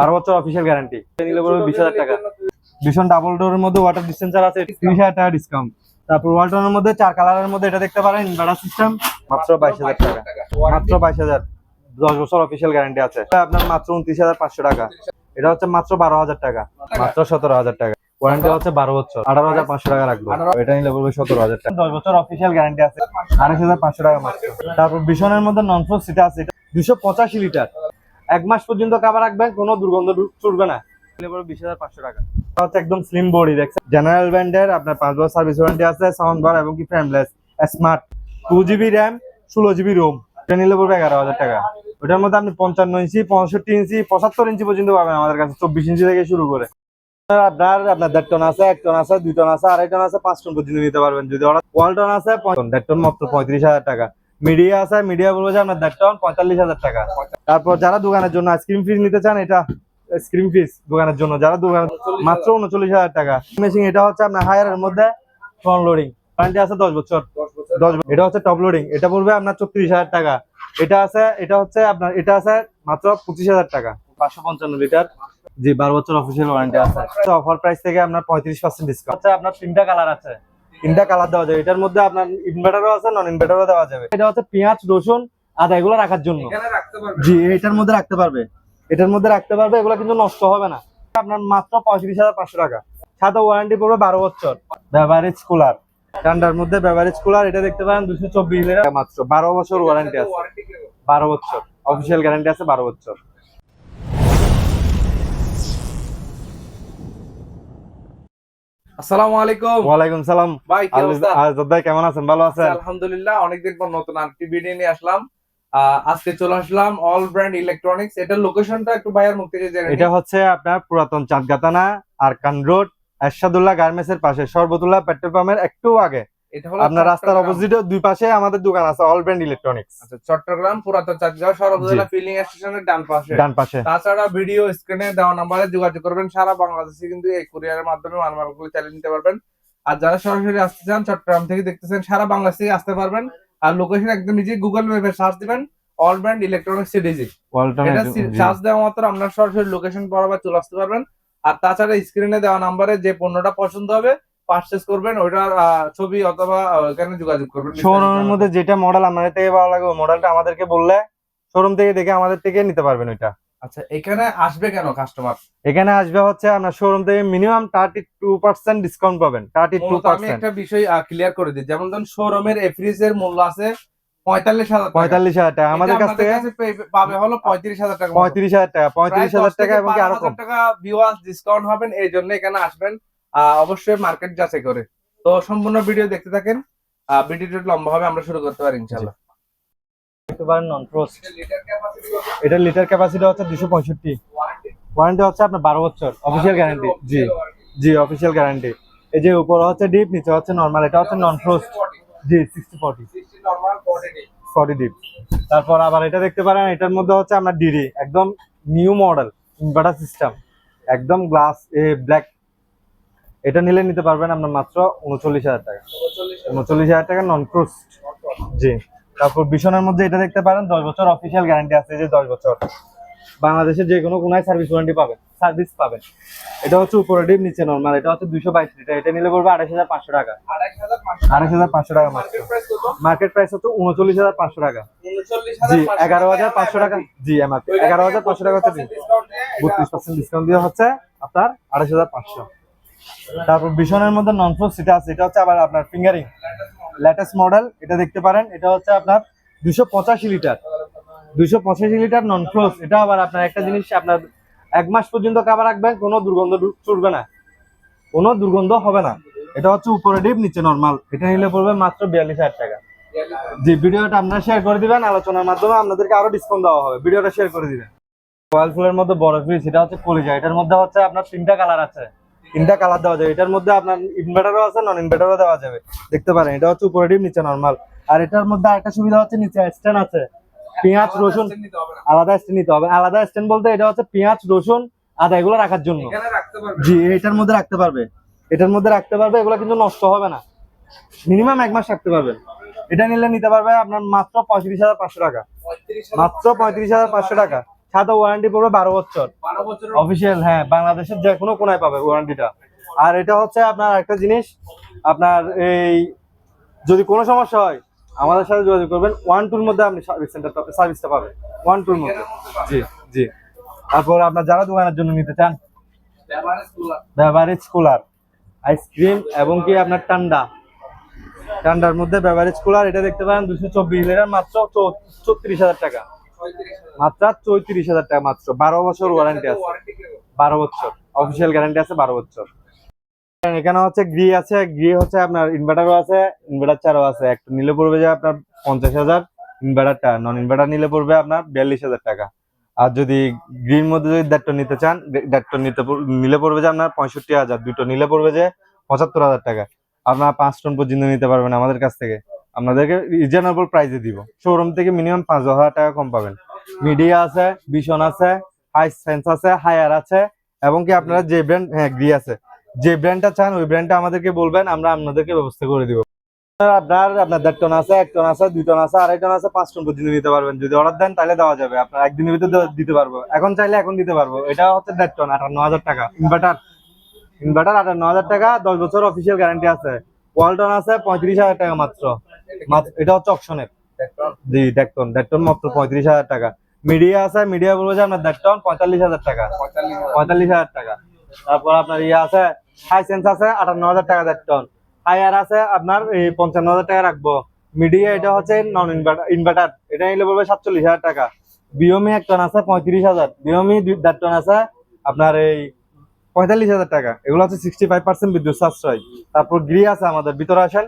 বারো বছর official guarantee নিলে পড়বে বিশ হাজার টাকা। ভীষণ ডাবল ডোরের মধ্যে ওয়াটার ডিসপেন্সার আছে তিরিশ হাজার টাকা ডিসকাউন্ট তারপর ওয়ালটনের মধ্যে চার কালারের মধ্যে এটা দেখতে পারেন ইনভার্টার সিস্টেম মাত্র বাইশ হাজার টাকা। মাত্র বাইশ হাজার। দশ বছর অফিসিয়াল গ্যারান্টি আছে। আপনার মাত্র উনত্রিশ হাজার পাঁচশো টাকা। এটা হচ্ছে মাত্র বারো হাজার টাকা। মাত্র সতেরো হাজার টাকা। ওয়ারেন্টি হচ্ছে বারো বছর। আঠারো হাজার পাঁচশো টাকা রাখব। এটা নিলে সতেরো হাজার টাকা। দশ বছর অফিসিয়াল গ্যারান্টি আছে। আড়াইশ হাজার পাঁচশো টাকা মাত্র। তারপর ভীষণের মধ্যে নন ফ্লোর সিটা আছে দুশো পঁচাশি লিটার এক মাস পর্যন্ত কাবার রাখবেন কোনো দুর্গন্ধ ঢুক- না। বিশ হাজার পাঁচশো টাকা। হচ্ছে একদম স্লিম বডি দেখছেন? জেনারেল ব্যান্ডের আপনার পাঁচ বছর সার্ভিস ওয়ারেন্টি আছে সাউন্ড বার এবং কি frameless smart two GB RAM ষোলো জিবি রোম এটা নিলে পড়বে এগারো হাজার টাকা। ওটার মধ্যে আপনি পঞ্চান্ন ইঞ্চি পঁয়ষট্টি ইঞ্চি পঁচাত্তর ইঞ্চি পর্যন্ত পাবেন আমাদের কাছে চব্বিশ ইঞ্চি থেকে শুরু করে। আপনার আপনার দেড় টন আছে এক টন আছে দুই টন আছে আড়াই টন আছে পাঁচ টন পর্যন্ত নিতে পারবেন। যদি ওয়াল টন আছে দেড় টন মাত্র পঁয়ত্রিশ হাজার টাকা। মিডিয়া আছে, মিডিয়া বলব যে আপনার দেড় টন, পঁয়তাল্লিশ হাজার টাকা। তারপর যারা দোকানের জন্য আইসক্রিম ফিস নিতে চান, এটা স্ক্রিম ফিস দোকানের জন্য, যারা দোকান মাত্র উনচল্লিশ হাজার টাকা। মেশিন এটা হচ্ছে আপনার হায়ারের মধ্যে ফ্রন্ট লোডিং ওয়ারেন্টি আছে দশ বছর। দশ। এটা হচ্ছে টপ লোডিং এটা পড়বে আপনার চত্রিশ হাজার টাকা। এটা আছে, এটা হচ্ছে আপনার এটা আছে মাত্র পঁচিশ হাজার টাকা। পাঁচশো পঞ্চান্ন লিটার। জি, বারো বছর অফিসিয়াল ওয়ারেন্টি আছে। অফার প্রাইস থেকে আপনার পঁয়ত্রিশ পার্সেন্ট ডিসকাউন্ট আপনার তিনটা কালার আছে। তিনটা কালার দেওয়া যাবে। এটার মধ্যে আপনার ইনভার্টারও আছে নন ইনভার্টারও দেওয়া যাবে। এটা হচ্ছে পেঁয়াজ রসুন আদা এগুলো রাখার জন্য। জি এটার মধ্যে রাখতে পারবে। এটার মধ্যে রাখতে পারবে এগুলো কিন্তু নষ্ট হবে না। আপনার মাত্র পঁয়ত্রিশ হাজার পাঁচশো টাকা। সাথে ওয়ারেন্টি পড়বে বারো বছর। বেভারেজ কুলার ঠান্ডার মধ্যে বেভারেজ কুলার এটা দেখতে পারেন দুশো চব্বিশ মাত্র বারো বছর ওয়ারেন্টি আছে। বারো বছর। অফিসিয়াল গ্যারান্টি আছে বারো বছর। আসসালামু আলাইকুম। ওয়ালাইকুম সালাম। ভাই কি অবস্থা? ভাই কেমন আছেন? ভালো আছেন? আলহামদুলিল্লাহ অনেকদিন পর নতুন আরেকটি ভিডিও নিয়ে আসলাম। আহ, আজকে চলে আসলাম অল ব্র্যান্ড ইলেকট্রনিক্স এটা লোকেশনটা একটু ভাইয়ার মুখ থেকে জেনে এটা হচ্ছে আপনার পুরাতন চাঁদগাতানা আর কান রোড এরশাদুল্লাহ গার্মেন্টস এর পাশে সর্বতুল্লাহ পেট্রোল পাম্পের একটু আগে। আপনার রাস্তার। অপোজিটে দুই পাশে আমাদের দোকান আছে অল ব্র্যান্ড ইলেকট্রনিক্স আচ্ছা চট্টগ্রাম পুরাতন চাঁদগাঁও সরবদলা ফিলিং স্টেশনের ডান পাশে। ডান পাশে। তাছাড়া ভিডিও স্ক্রিনে দেওয়া নাম্বারে যোগাযোগ করবেন। সারা বাংলাদেশে কিন্তু এই কুরিয়ারের মাধ্যমে মালমালগুলো চালিয়ে নিতে পারবেন। আর যারা সরাসরি আসতে চান চট্টগ্রাম থেকে দেখতেছেন সারা বাংলাদেশ থেকে আসতে পারবেন। আর লোকেশন একদম নিজে গুগল ম্যাপে সার্চ দিবেন অল ব্র্যান্ড ইলেকট্রনিক্স সিডিজি এটা চার্জ দেওয়া মাত্র আপনার সরাসরি লোকেশন বরাবর চলে আসতে পারবেন। আর তাছাড়া স্ক্রিনে দেওয়া নাম্বারে যে পণ্যটা পছন্দ হবে পারচেস করবেন ওইটার ছবি অথবা এখানে যোগাযোগ করবেন? শোরুমের মধ্যে যেটা মডেল আমাদের থেকে ভালো লাগে মডেলটা আমাদেরকে বললে শোরুম থেকে দেখে আমাদের থেকে নিতে পারবেন ওইটা। আচ্ছা এখানে আসবে কেন কাস্টমার এখানে আসবে হচ্ছে আপনার শোরুম থেকে minimum thirty two percent discount পাবেন থার্টি টু আমি একটা বিষয় ক্লিয়ার করে দিই। যেমন ধরুন শোরুমের এফ্রিজের মূল্য আছে পঁয়তাল্লিশ হাজার টাকা। পঁয়তাল্লিশ হাজার টাকা। আমাদের কাছ থেকে পাবে হলো পঁয়ত্রিশ হাজার টাকা পঁয়ত্রিশ হাজার টাকা পঁয়ত্রিশ হাজার টাকা এবং আরও 12,000 কম? টাকা ভিউয়ার্স ডিসকাউন্ট হবেন এই জন্য এখানে আসবেন। অবশ্যই মার্কেট যাচাই করে। তো সম্পূর্ণ ভিডিও দেখতে থাকেন। ভিডিওটা লম্বা হবে আমরা শুরু করতে পারি ইনশাআল্লাহ। পারেন নন ফ্রোস্ট এটা লিটার ক্যাপাসিটি হচ্ছে দুশো পঁয়ষট্টি। ওয়ারেন্টি হচ্ছে আপনার বারো বছর। অফিসিয়াল গ্যারান্টি জি জি অফিসিয়াল গ্যারান্টি এই যে উপরে হচ্ছে ডিপ নিচে হচ্ছে নর্মাল এটা হচ্ছে নন ফ্রোস্ট জি সিক্সটি ফর্টি ফর্টি ডিপ তারপর আবার এটা দেখতে পারেন এটার মধ্যে হচ্ছে আপনার ডিডি একদম নিউ মডেল ইনভার্টার সিস্টেম একদম গ্লাস এ ব্ল্যাক এটা নিলে নিতে পারবেন আপনার মাত্র উনচল্লিশ হাজার টাকা। উনচল্লিশ হাজার টাকা নন ক্রুজ জি। তারপর বিশনের মধ্যে এটা দেখতে পারেন দশ বছর অফিসিয়াল গ্যারান্টি আছে যে দশ বছর। বাংলাদেশের যে কোনো কোনায় সার্ভিস ওয়ারেন্টি পাবেন সার্ভিস পাবেন। এটা হচ্ছে উপরে ডিপ নিচে নর্মাল এটা হচ্ছে দুইশো বাইশ লিটার। এটা নিলে পড়বে আড়াইশ হাজার পাঁচশো টাকা। আড়াইশ হাজার পাঁচশো টাকা মার্কেট প্রাইস হচ্ছে উনচল্লিশ হাজার পাঁচশো টাকা। জি এগারো হাজার পাঁচশো টাকা। জি এমআরপি। এগারো হাজার পাঁচশো টাকা হচ্ছে বত্রিশ পার্সেন্ট ডিসকাউন্ট দিয়ে হচ্ছে আপনার আড়াইশ হাজার পাঁচশো। তারপর বিশনের মধ্যে নন ফ্লোর সিটা আছে, এটা হচ্ছে আবার আপনার ফিঙ্গারিং লেটেস্ট মডেল এটা দেখতে পারেন, এটা হচ্ছে আপনার দুশো পঁচাশি লিটার দুশো পঁচাশি লিটার নন ফ্লোস এটা আবার আপনার একটা জিনিস, আপনার এক মাস পর্যন্ত কাবার রাখবেন, কোনো দুর্গন্ধ ছুটবে না, কোনো দুর্গন্ধ হবে না, এটা হচ্ছে উপরে ডিপ, নিচে নর্মাল এটা নিলে পড়বে মাত্র বিয়াল্লিশ হাজার টাকা। জি, ভিডিওটা আপনারা শেয়ার করে দিবেন, আলোচনার মাধ্যমে আপনাদেরকে আরও ডিসকাউন্ট দেওয়া হবে, ভিডিওটা শেয়ার করে দিবেন। রয়্যাল ফুলের মধ্যে বড় ফ্রিজ এটা হচ্ছে কলিজা, এটার মধ্যে হচ্ছে আপনার তিনটা কালার আছে। তিনটা কালার দেওয়া যাবে। এটার মধ্যে আপনার ইনভার্টারও আছে নন ইনভার্টারও দেওয়া যাবে। দেখতে পারেন এটা হচ্ছে উপরে ডিপ নিচে নর্মাল আর এটার মধ্যে আরেকটা সুবিধা হচ্ছে নিচে স্ট্যান্ড আছে। পেঁয়াজ রসুন আলাদা স্ট্যান্ড নিতে হবে। আলাদা স্ট্যান্ড বলতে এটা হচ্ছে পেঁয়াজ রসুন আদা এগুলো রাখার জন্য। জি এটার মধ্যে রাখতে পারবে। এটার মধ্যে রাখতে পারবে এগুলো কিন্তু নষ্ট হবে না। মিনিমাম এক মাস রাখতে পারবেন এটা নিলে নিতে পারবে আপনার মাত্র পঁয়ত্রিশ হাজার পাঁচশো টাকা। মাত্র পঁয়ত্রিশ হাজার পাঁচশো টাকা। সাদা ওয়ারেন্টি পড়বে বারো বছর। অফিসিয়াল হ্যাঁ বাংলাদেশের যে কোনো কোনায় পাবে ওয়ারেন্টিটা আর এটা হচ্ছে আপনার একটা জিনিস আপনার এই যদি কোনো সমস্যা হয় আমাদের সাথে যোগাযোগ করবেন। ওয়ান টুর মধ্যে আপনি সার্ভিস সেন্টার সার্ভিসটা পাবেন। ওয়ান টুর মধ্যে। জি জি। তারপর আপনার যারা দোকানের জন্য নিতে চান বেভারেজ কুলার আইসক্রিম এবং কি আপনার ঠান্ডা। ঠান্ডার মধ্যে বেভারেজ কুলার এটা দেখতে পারেন দুশো চব্বিশ লিটার মাত্র চৌত্রিশ হাজার টাকা। মাত্র চৌত্রিশ হাজার টাকা মাত্র। বারো বছর ওয়ারেন্টি আছে। বারো বছর। অফিসিয়াল গ্যারান্টি আছে বারো বছর। এখানে হচ্ছে গ্রি আছে। গ্রি হচ্ছে আপনার ইনভার্টারও আছে ইনভার্টার চারও আছে। একটা নিলে পড়বে যে আপনার পঞ্চাশ হাজার ইনভার্টারটা নন ইনভার্টার নিলে পড়বে আপনার বিয়াল্লিশ হাজার টাকা। আর যদি গ্রিন মধ্যে যদি দেড়টা নিতে চান দেড়টা নিতে নিলে পড়বে যে আপনার পঁয়ষট্টি হাজার। দুটো নিলে পড়বে যে পঁচাত্তর হাজার টাকা। আপনার পাঁচ টন পর্যন্ত নিতে পারবেন আমাদের কাছ থেকে। আপনাদেরকে রিজনেবল প্রাইসে দিব। শোরুম থেকে মিনিমাম পাঁচ হাজার টাকা কম পাবেন। মিডিয়া আছে বিশন আছে হাই সেন্স আছে হায়ার আছে, এবং কি আপনারা যে ব্র্যান্ড হ্যাঁ গ্রি আছে। যে ব্র্যান্ডটা চান, ওই ব্র্যান্ডটা আমাদেরকে বলবেন, আমরা আপনাদেরকে ব্যবস্থা করে দিব। আপনার আপনার দেড় টন আছে, এক টন আছে, দুই টন আছে, আড়াই টন আছে, পাঁচ টন পর্যন্ত নিতে পারবেন। যদি অর্ডার দেন, তাহলে দেওয়া যাবে। আপনার একদিনের ভিতরে দিতে পারব। এখন চাইলে এখন দিতে পারব। এটা হচ্ছে দেড় টন আটান্ন হাজার টাকা। ইনভার্টার ইনভার্টার আটান্ন হাজার টাকা, দশ বছর অফিসিয়াল গ্যারান্টি আছে। ওয়ালটন আছে, পঁয়ত্রিশ হাজার টাকা মাত্র- এটা হচ্ছে অপশনের জি দেখটন দেখটন মাত্র পঁয়ত্রিশ হাজার টাকা। মিডিয়া আছে মিডিয়া বলব যে আপনার দেখটন পঁয়তাল্লিশ হাজার টাকা। পঁয়তাল্লিশ হাজার। টাকা। তারপর আপনার ইয়ে আছে হাই সেন্স আছে আটান্ন হাজার টাকা হায়ার আছে আপনার পঞ্চান্ন হাজার টাকা রাখব। মিডিয়া এটা হচ্ছে নন ইনভার্টার ইনভার্টার এটা নিলে পড়বে সাতচল্লিশ হাজার টাকা। বিওমি এক টন আছে পঁয়ত্রিশ হাজার। বিওমি দেড় টন আছে আপনার এই পঁয়তাল্লিশ হাজার টাকা। এগুলো হচ্ছে সিক্সটি ফাইভ পার্সেন্ট বিদ্যুৎ সাশ্রয়। তারপর গ্রি আছে আমাদের ভিতরে আসেন।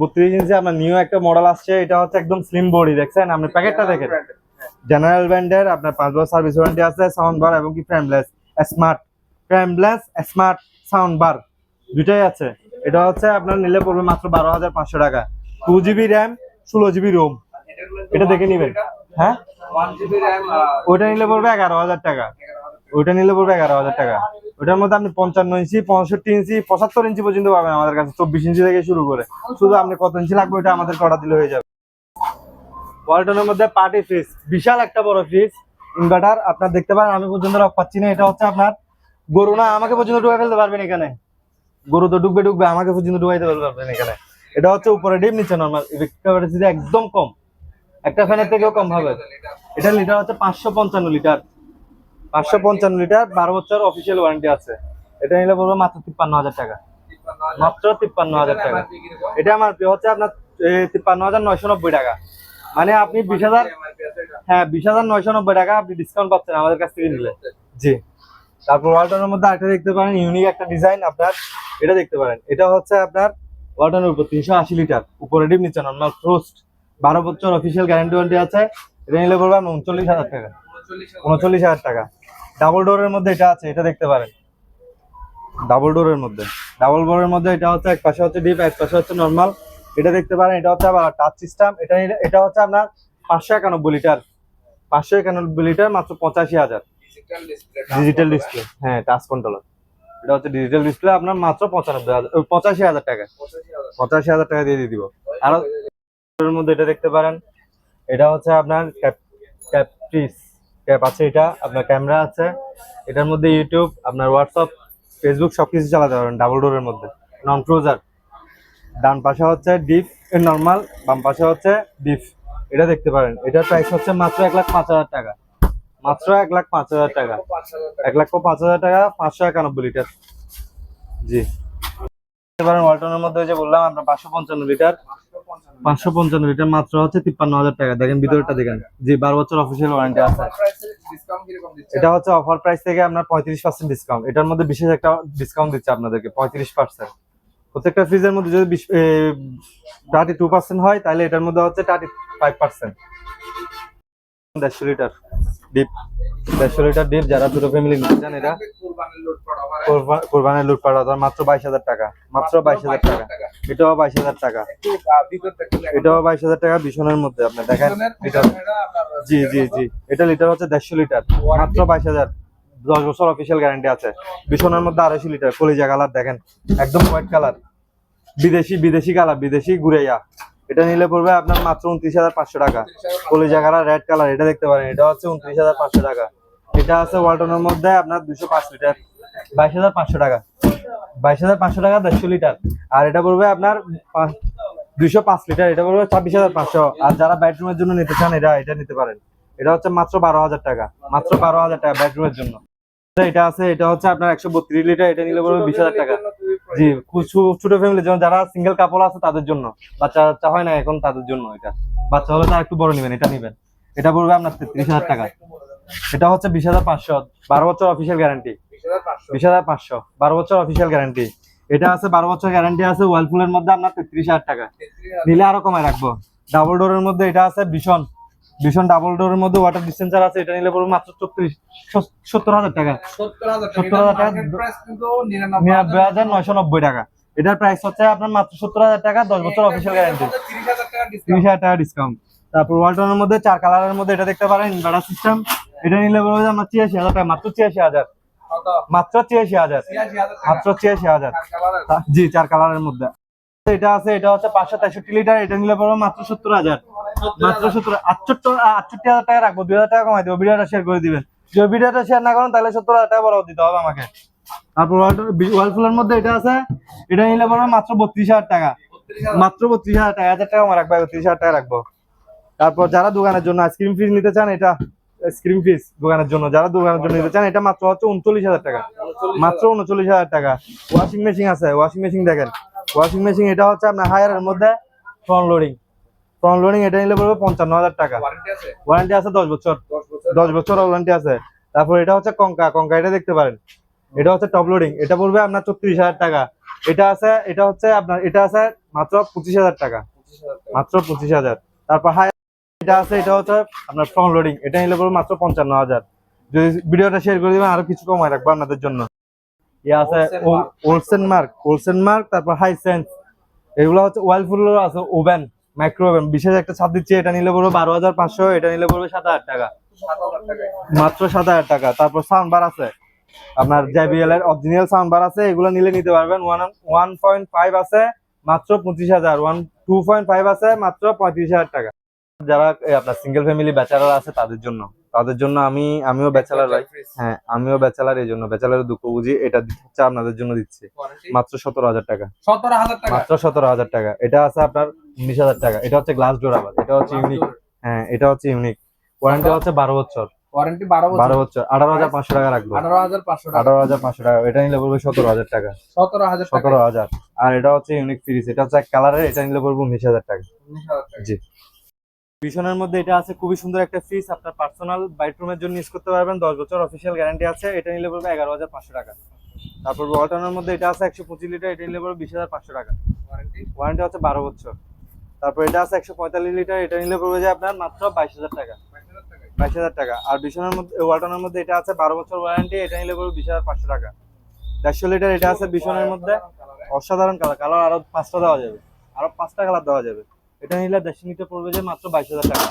বত্রিশ ইঞ্চি আপনার নিউ একটা মডেল আসছে এটা হচ্ছে একদম স্লিম বডি দেখছেন? আপনি প্যাকেটটা দেখেন। জেনারেল ব্র্যান্ডের আপনার পাঁচ বছর সার্ভিস ওয়ারেন্টি আছে সাউন্ড বার এবং কি frameless smart frameless smart sound bar দুটাই আছে। এটা হচ্ছে আপনার নিলে পড়বে মাত্র বারো হাজার পাঁচশো টাকা। টু জিবি র্যাম ষোলো জিবি রোম এটা দেখে নিবেন। হ্যাঁ? ওইটা নিলে পড়বে এগারো হাজার টাকা। ওইটা নিলে পড়বে এগারো হাজার টাকা। ওটার মধ্যে আপনি পঞ্চান্ন ইঞ্চি, পঁয়ষট্টি ইঞ্চি, পঁচাত্তর ইঞ্চি পর্যন্ত পাবেন আমাদের কাছে, চব্বিশ ইঞ্চি থেকে শুরু করে। শুধু আপনি কত ইঞ্চি লাগবে ওটা আমাদের অর্ডার দিলে হয়ে যাবে। ওয়ালটনের মধ্যে পার্টি ফ্রিজ, বিশাল একটা বড় ফ্রিজ ইনভার্টার আপনার দেখতে পারেন, আমি পর্যন্ত পাচ্ছি না, এটা হচ্ছে আপনার গরু না, আমাকে পর্যন্ত ঢুকে ফেলতে পারবেন এখানে। গরু তো ডুববে ডুববে, আমাকে পর্যন্ত ঢুকাইতে পারবেন এখানে। এটা হচ্ছে উপরে ডিপ নিচে নর্মাল একদম কম। একটা ফ্যানের থেকেও কম হবে। এটা লিটার হচ্ছে পাঁচশো পঞ্চান্ন লিটার পাঁচশো পঞ্চান্ন লিটার, বারো বছর অফিসিয়াল ওয়ারেন্টি আছে। এটা নিলে বলব মাত্র তিপ্পান্ন হাজার টাকা। মাত্র তিপ্পান্ন হাজার টাকা। এটা আমার হচ্ছে আপনার তিপ্পান্ন হাজার নয়শো নব্বই টাকা। মানে আপনি বিশ হাজার হ্যাঁ বিশ হাজার নয়শো নব্বই টাকা আপনি ডিসকাউন্ট পাচ্ছেন আমাদের কাছ থেকে নিলে। জি। তারপর ওয়ালটনের মধ্যে আরেকটা দেখতে পারেন ইউনিক একটা ডিজাইন আপনার, এটা দেখতে পারেন। এটা হচ্ছে আপনার ওয়ালটনের উপর তিনশো আশি লিটার। উপরে ডিপ নিচে নর্মাল ফ্রোস্ট বারো বছর অফিসিয়াল গ্যারান্টি ওয়ারেন্টি আছে। এটা নিলে বলব আমি উনচল্লিশ হাজার টাকা। উনচল্লিশ হাজার টাকা। ডাবল ডোরের মধ্যে এটা আছে এটা দেখতে পারেন। ডাবল ডোরের মধ্যে। ডাবল ডোরের মধ্যে এটা হচ্ছে এক পাশে হচ্ছে ডিপ এক পাশে হচ্ছে নর্মাল এটা দেখতে পারেন এটা হচ্ছে আবার টাচ সিস্টেম এটা এটা হচ্ছে আপনার পাঁচশো একানব্বই লিটার পাঁচশো একানব্বই লিটার মাত্র পঁচাশি হাজার। ডিজিটাল ডিসপ্লে হ্যাঁ টাচ কন্ট্রোলার এটা হচ্ছে ডিজিটাল ডিসপ্লে আপনার মাত্র পঁচানব্বই হাজার পঁচাশি হাজার টাকা। পঁচাশি হাজার। টাকা দিয়ে দিয়ে দিব। আরও মধ্যে এটা দেখতে পারেন। এটা হচ্ছে আপনার ক্যাপ ক্যাপ আছে এটা, আপনার ক্যামেরা আছে। এটার মধ্যে ইউটিউব আপনার হোয়াটসঅ্যাপ ফেসবুক সবকিছু চালাতে পারবেন ডাবল ডোরের মধ্যে। নন ক্রুজার ডান পাশে হচ্ছে ডিপ নর্মাল বাম পাশে হচ্ছে ডিপ এটা দেখতে পারেন, এটার প্রাইস হচ্ছে মাত্র এক লাখ পাঁচ হাজার টাকা। মাত্র এক লাখ পাঁচ হাজার টাকা। এক লক্ষ পাঁচ হাজার টাকা, পাঁচশো একানব্বই লিটার জি। দেখতে পারেন ওয়ালটনের মধ্যে যে বললাম, আপনার পাঁচশো পঞ্চান্ন লিটার পাঁচশো পঞ্চান্ন এটা মাত্র হচ্ছে তিপ্পান্ন হাজার টাকা। দেখেন ভিতরটা দেখেন। যে বারো বছর অফিসিয়াল ওয়ারেন্টি আছে। এটা হচ্ছে অফার প্রাইস থেকে আপনার পঁয়ত্রিশ পার্সেন্ট ডিসকাউন্ট এটার মধ্যে বিশেষ একটা ডিসকাউন্ট দিচ্ছে আপনাদেরকে পঁয়ত্রিশ পার্সেন্ট প্রত্যেকটা ফ্রিজের মধ্যে যদি থার্টি টু পার্সেন্ট হয় তাহলে এটার মধ্যে হচ্ছে থার্টি ফাইভ পার্সেন্ট দেড়শো লিটার ডিপ দেড়শো লিটার ডিপ যারা দুটো ফ্যামিলি নিতে চান এটা কোরবা- কোরবানির লুটপাট অর্থাৎ মাত্র বাইশ হাজার টাকা মাত্র বাইশ হাজার টাকা। এটাও বাইশ হাজার টাকা। এটাও বাইশ হাজার টাকা ভীষণের মধ্যে আপনি দেখেন লিটার জি জি জি। এটা লিটার হচ্ছে দেড়শো লিটার মাত্র বাইশ হাজার। দশ বছর অফিসিয়াল গ্যারান্টি আছে। ভীষণের মধ্যে আড়াইশো লিটার কলিজা কালার দেখেন একদম হোয়াইট কালার বিদেশি বিদেশি কালার বিদেশি গুড়াইয়া এটা নিলে পড়বে আপনার মাত্র উনত্রিশ হাজার পাঁচশো টাকা। কলিজা কালার রেড কালার এটা দেখতে পারেন, এটা হচ্ছে উনত্রিশ হাজার পাঁচশো টাকা। এটা আছে ওয়ালটনের মধ্যে আপনার দুশো পাঁচ লিটার, বাইশ হাজার পাঁচশো টাকা। বাইশ হাজার পাঁচশো টাকা দেড়শো লিটার। আর এটা পড়বে আপনার দুইশো পাঁচ লিটার, এটা পড়বে ছাব্বিশ হাজার পাঁচশো। আর যারা বেডরুমের জন্য নিতে চান এটা এটা নিতে পারেন। এটা হচ্ছে মাত্র বারো হাজার টাকা, মাত্র বারো হাজার টাকা বেডরুমের জন্য। এটা আছে, এটা হচ্ছে আপনার একশো বত্রিশ লিটার, এটা নিলে পড়বে বিশ হাজার টাকা। জি ছোট ফ্যামিলি যারা সিঙ্গেল কাপড় আছে তাদের জন্য। বাচ্চা বাচ্চা হয় না এখন, তাদের জন্য এটা। বাচ্চা হলে তারা একটু বড় নেবেন, এটা নেবেন। এটা পড়বে আপনার তেত্রিশ হাজার টাকা। এটা হচ্ছে বিশ হাজার পাঁচশো। বারো বছর অফিসিয়াল গ্যারান্টি বিশ হাজার পাঁচশো। বারো বছর অফিসিয়াল গ্যারান্টি এটা আছে, বারো বছর গ্যারান্টি আছে ওয়ালপুলের মধ্যে আপনার তেত্রিশ হাজার টাকা। নিলে আরও কমায় রাখব। ডাবল ডোরের মধ্যে এটা আছে, ভীষণ। ভীষণ ডাবল ডোরের মধ্যে ওয়াটার ডিসপেন্সার আছে এটা নিলে পড়বে মাত্র চৌত্রিশ সত্তর হাজার টাকা। সত্তর হাজার টাকা। নিরানব্বই হাজার নয়শো নব্বই টাকা। এটার প্রাইস হচ্ছে আপনার মাত্র সত্তর হাজার টাকা দশ বছর অফিসিয়াল গ্যারান্টি তিরিশ হাজার টাকা ডিসকাউন্ট তারপর ওয়ালটনের মধ্যে চার কালারের মধ্যে এটা দেখতে পারেন ইনভার্টার সিস্টেম এটা নিলে পড়বে আপনার ছিয়াশি হাজার টাকা মাত্র ছিয়াশি হাজার। মাত্র ছিয়াশি হাজার। মাত্র ছিয়াশি হাজার। জি চার কালারের মধ্যে। এটা আছে, এটা হচ্ছে পাঁচশো তেষট্টি লিটার, এটা নিলে মাত্র সত্তর হাজার। মাত্র সত্তর আটষট্টি আটষট্টি হাজার টাকা রাখব, দুই হাজার টাকা কমাই দেবো। ভিডিওটা শেয়ার করে দিবেন। যদি ভিডিওটা শেয়ার না করেন, তাহলে সত্তর হাজার টাকা বড় দিতে হবে আমাকে। তারপর ওয়ালফুলের মধ্যে এটা আছে, এটা নিলে মাত্র বত্রিশ হাজার টাকা। মাত্র বত্রিশ হাজার টাকা হাজার টাকা আমার রাখব বত্রিশ হাজার টাকা রাখব। তারপর যারা দোকানের জন্য আইসক্রিম ফিস নিতে চান, এটা আইসক্রিম ফিস দোকানের জন্য, যারা দোকানের জন্য নিতে চান, এটা মাত্র হচ্ছে উনচল্লিশ হাজার টাকা। মাত্র উনচল্লিশ হাজার টাকা। ওয়াশিং মেশিন আছে ওয়াশিং মেশিন দেখেন। ওয়াশিং মেশিন এটা হচ্ছে আপনার হায়ারের মধ্যে ফ্রন্ট লোডিং ফ্রন্ট লোডিং এটা নিলে পড়বে পঞ্চান্ন হাজার টাকা। ওয়ারেন্টি আছে? দশ বছর। দশ বছর। ওয়ারেন্টি আছে। তারপর এটা হচ্ছে কঙ্কা। কঙ্কা এটা দেখতে পারেন। এটা হচ্ছে টপ লোডিং এটা পড়বে আপনার চত্রিশ হাজার টাকা। এটা আছে এটা হচ্ছে আপনার এটা আছে মাত্র পঁচিশ হাজার টাকা। পঁচিশ হাজার টাকা। মাত্র পঁচিশ হাজার। তারপর হাই এটা আছে এটা হচ্ছে আপনার ফ্রন্ট লোডিং এটা নিলে পড়বে মাত্র পঞ্চান্ন হাজার। যদি ভিডিওটা শেয়ার করে দিবেন আরও কিছু কমায় রাখব আপনাদের জন্য। ইয়ে আছে ওলসেন মার্ক ওলসেন মার্ক তারপর হাই সেন্স এগুলো হচ্ছে ওয়াইলফুলের আছে ওভেন মাইক্রো ওভেন বিশেষ একটা ছাদ দিচ্ছে এটা নিলে পড়বে বারো হাজার পাঁচশো এটা নিলে পড়বে সাত হাজার টাকা। সাত হাজার টাকা মাত্র সাত হাজার টাকা। তারপর সাউন্ড বার আছে। আপনার জেবিএল এর অরিজিনাল সাউন্ড বার আছে এগুলো নিলে নিতে পারবেন। ওয়ান ওয়ান পয়েন্ট ফাইভ আছে মাত্র পঁচিশ হাজার। ওয়ান টু পয়েন্ট ফাইভ আছে মাত্র পঁয়ত্রিশ হাজার টাকা। যারা আপনার সিঙ্গেল ফ্যামিলি ব্যাচেলার আছে তাদের জন্য। তাদের জন্য আমি আমিও ব্যাচেলার হ্যাঁ আমিও ব্যাচেলার এই জন্য। ব্যাচেলারের দুঃখ বুঝি এটা হচ্ছে আপনাদের জন্য দিচ্ছে। মাত্র সতেরো হাজার টাকা। মাত্র সতেরো হাজার টাকা। এটা আছে আপনার উনিশ হাজার টাকা। এটা হচ্ছে গ্লাস ডোর আবার। এটা হচ্ছে ইউনিক হ্যাঁ এটা হচ্ছে ইউনিক ওয়ারেন্টি হচ্ছে বারো বছর। ওয়ারেন্টি বারো বারো বছর। বছর আঠারো হাজার পাঁচশো টাকা রাখব। আঠারো হাজার পাঁচশো টাকা। আঠারো হাজার পাঁচশো টাকা। এটা নিলে পড়বে সতেরো হাজার টাকা। সতেরো হাজার সতেরো হাজার। আর এটা হচ্ছে ইউনিক ফ্রিজ এটা হচ্ছে কালারের এটা নিলে পড়বে উনিশ হাজার টাকা। জি। ভিশনের মধ্যে এটা আছে খুবই সুন্দর একটা ফ্রিজ আপনার পার্সোনাল বেডরুমের জন্য ইউজ করতে পারবেন দশ বছর অফিসিয়াল গ্যারান্টি আছে এটা নিলে পড়বে এগারো হাজার পাঁচশো টাকা। তারপর ওয়ালটনের মধ্যে এটা আছে একশো পঁচিশ লিটার এটা নিলে পড়বে বিশ হাজার পাঁচশো টাকা। ওয়ারেন্টি ওয়ারেন্টি হচ্ছে বারো বছর। তারপর এটা আছে একশো পঁয়তাল্লিশ লিটার এটা নিলে পড়বে যে আপনার মাত্র বাইশ হাজার টাকা। বাইশ হাজার টাকা। বাইশ হাজার টাকা আর বিশনের মধ্যে ওয়ালটনের মধ্যে এটা আছে বারো বছর ওয়ারেন্টি এটা নিলে পড়বে বিশ হাজার পাঁচশো টাকা। দেড়শো লিটার এটা আছে বিশনের মধ্যে অসাধারণ কালার কালার আরও পাঁচটা দেওয়া যাবে। আরও পাঁচটা কালার দেওয়া যাবে। এটা নিলে দেড়শো নিতে পড়বে যে মাত্র বাইশ হাজার টাকা।